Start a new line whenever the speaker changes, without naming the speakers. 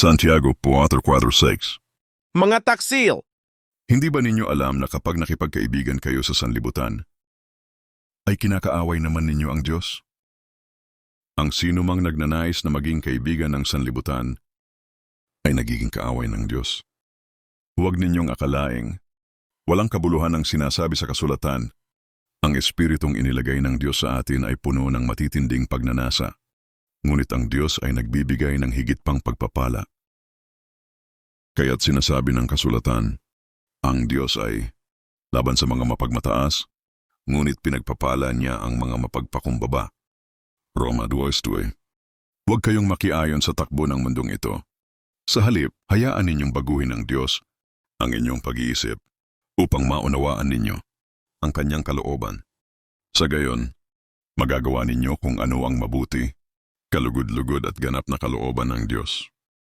Santiago 4.4.6
Mga taksil,
Hindi ba ninyo alam na kapag nakipagkaibigan kayo sa sanlibutan, ay kinakaaway naman ninyo ang Diyos? Ang sino mang nagnanais na maging kaibigan ng sanlibutan ay nagiging kaaway ng Diyos. Huwag ninyong akalaing walang kabuluhan ang sinasabi sa kasulatan. Ang espiritong inilagay ng Diyos sa atin ay puno ng matitinding pagnanasa. Ngunit ang Diyos ay nagbibigay ng higit pang pagpapala. Kaya't sinasabi ng kasulatan, ang Diyos ay laban sa mga mapagmataas, ngunit pinagpapala niya ang mga mapagpakumbaba. Roma 2.2 Huwag kayong makiayon sa takbo ng mundong ito. Sa halip, hayaan ninyong baguhin ng Diyos ang inyong pag-iisip upang maunawaan ninyo ang kanyang kalooban. Sa gayon, magagawa ninyo kung ano ang mabuti, kalugod-lugod at ganap na kalooban ng Diyos.